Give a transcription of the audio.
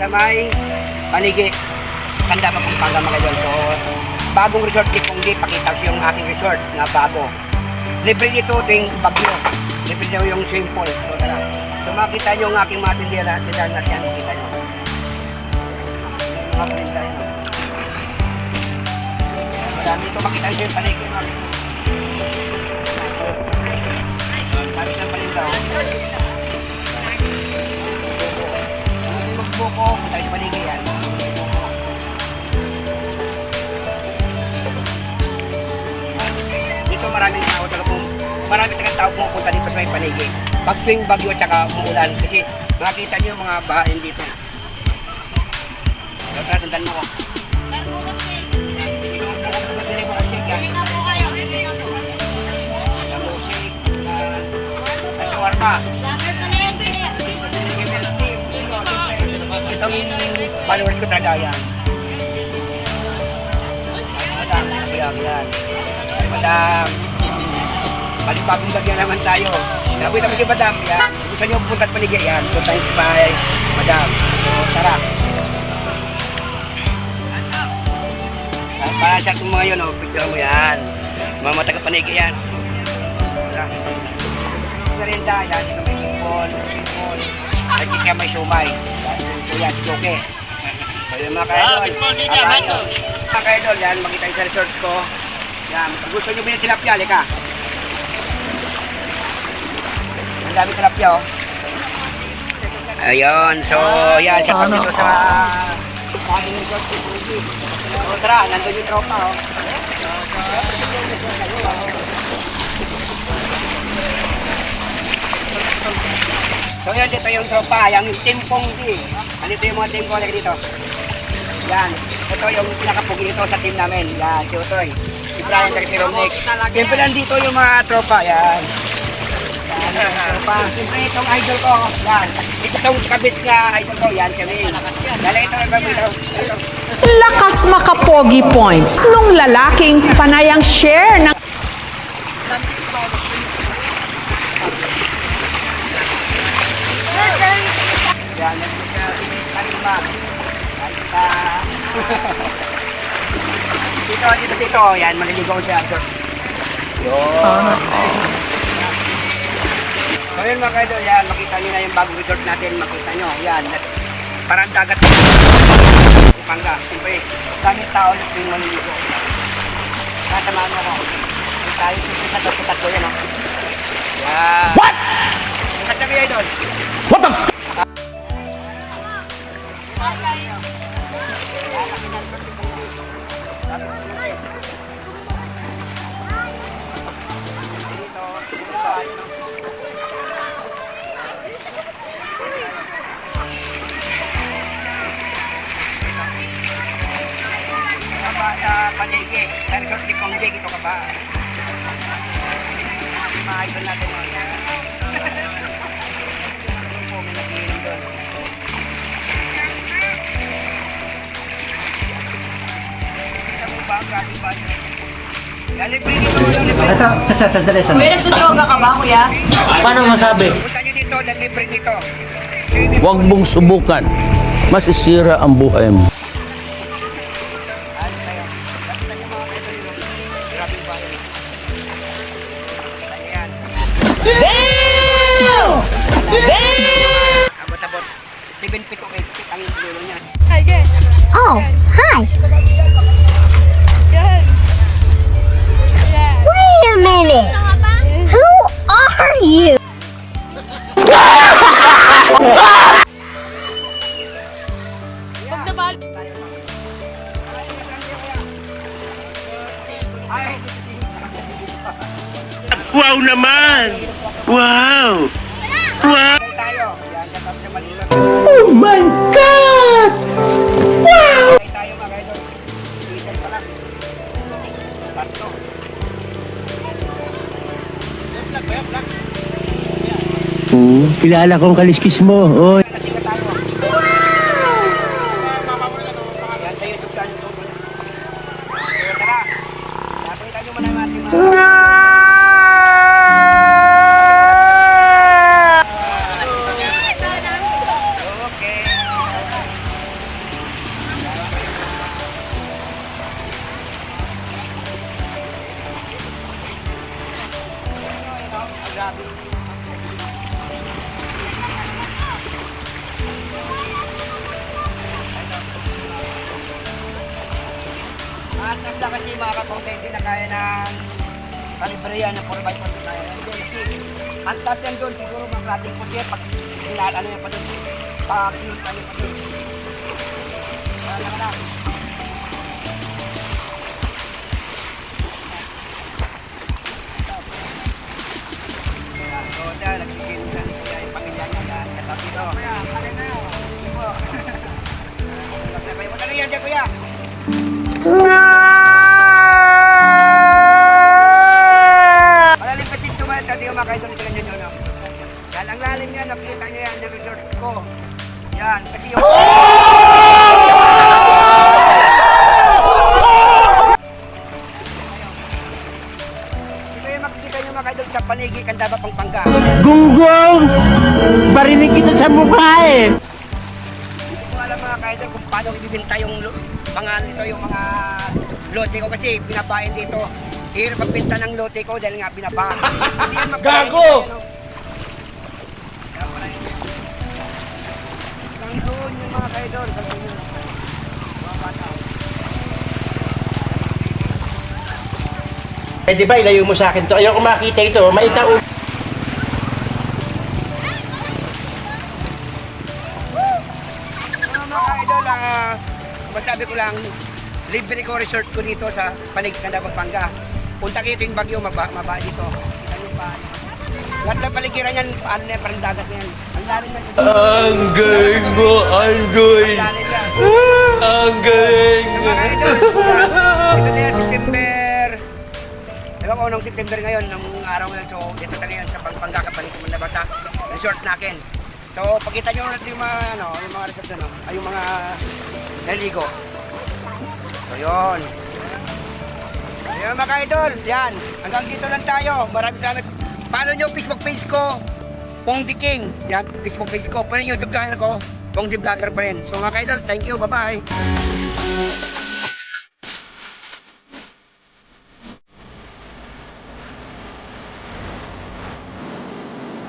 sa may Panigi. Kanda pa Pampanga mga idol. So, bagong resort ni Ponggi. Pakita ko yung aking resort na bago. Libre dito ting bagyo. Libre daw yung swimming pool. So, tara. So, makita nyo ang aking mga. Tindahan natin yan. Makita nyo. Mga tindahan. Marami ito makita nyo yung paniki. Mga Dami ng palindaw. Magbuko, tayo sa paligid yan. Dito maraming tao talaga po. Marami talaga tao pumupunta dito sa may paligid. Pag tuwing bagyo at saka umuulan kasi makikita niyo mga bahain dito. Tara, sundan mo ko. Ito followers ko talaga yan. Madam, yan. Ay, madam. Palipagong bagyan naman tayo. Nakita mo si madam, yan. Gusto niyo pupunta sa paligid yan. So, thanks bye, madam. So, tara. Para siya itong mga yun, oh, picture mo yan. Mga mataga panigay yan. Tara. Merinda, yan. Ito may people, people. At kaya may. Ito yan, joke. So yun mga ka-idol. Nyo. Mga ka-idol, yan, makita yung sa resort ko. Yan, kung gusto nyo binang tilapia, lika. Ang dami tilapia, oh. Ayun, so yan, siya dito sa bagong resort ko. So tara, nandun yung tropa, oh. So yan, dito yung tropa, yung timpong di. Andito yung mga ko lagi dito. Yan, ito yung pinakapugi dito sa team namin. Yan, si Utoy. Si Brian at si Romnick. Siyempre nandito yung mga tropa, yan. Yan, yung mga tropa. Siyempre itong idol ko, yan. Ito itong kabis nga idol ko, yan kami. Yan, ito yung kabis ito. Ito. Lakas makapogi points nung lalaking panayang share ng Yan, nandito siya si Karimba. Yan, sa... dito, dito, dito. Yan, maliligaw siya. Yun. So yun mga kaidol, yan, makita nyo na yung bagong resort natin, makita nyo, yan, parang dagat Panga, siyempre, daming tao yung maliligo. Natamaan mo ako. May tayo siyempre sa tatlo-tatlo yan, oh. Yan. What? Ang sabi idol. Dito, dito tayo. Sa sa panigi, sa resort ni Kong Jig, ito ka ba? Idol natin mo. Yan. Ito, sa sandali, sandali. May nagdodroga ka ba, kuya? Paano masabi? Punta nyo dito, dahil libre dito. Huwag mong subukan. Masisira ang buhay mo. Yun? Ayan. Abot-abot. 7 feet o 8 feet ang dulo niya. Oh, hi. Wow naman! Wow! Wow! Oh my God! Tatlo. Hmm, kilala kong kaliskis mo. Oy. Anak na kasi mga kapatid, na kaya ng kalibriya ng 4x4 na kaya. Ang taas yan doon, siguro mga rating ko siya pag sinalala niya pa doon. Pag-inulit pa niya pa doon. Wala na. Kuya? Malalim kasi tumayat sa diyo mga kaidol ito ganyan yun. Yan, ang lalim niya, nakita niyo yan, yung resort ko. Yan, kasi yung... Sa paligid, Kandaba, Pampanga. Gunggong! Barinig kita sa mukha eh! Kaidol kung paano ibibinta yung mga nito, yung mga lote ko kasi binabayan dito. Hirap magbenta ng lote ko dahil nga binabahan. Kasi yan mabayan Gago! dito, ano. Kaya wala yun. Hanggang doon yung mga. Mga bata. Eh di ba ilayo mo sa akin to? Ayoko makita ito. Maita mga idol, ah, masabi ko lang, libre ko resort ko dito sa Panig, Kanda, Pampanga. Punta kayo yung bagyo, maba, maba dito. Kita niyo pa. Lahat ng paligiran yan, paano na yan, parang dagat na yan. Ang lalim na Ang galing mo, ang galing. Ang lalim yan. Ang galing. Ito na yan, September. Ewan ko anong September ngayon, ng araw ngayon. So, dito talaga yan sa Pampanga, Kapanig, Kanda, Bata. Resort nakin. So, pagkita nyo ulit yung mga, ano, yung mga resort ano, ay yung mga naligo. So, yun. Ayun mga idol, yan. Hanggang dito lang tayo. Maraming salamat. Follow nyo Facebook page ko. Pong The King. Yan, Facebook page ko. Yung YouTube channel ko, Pong The Vlogger pa rin. So mga idol, thank you. Bye-bye.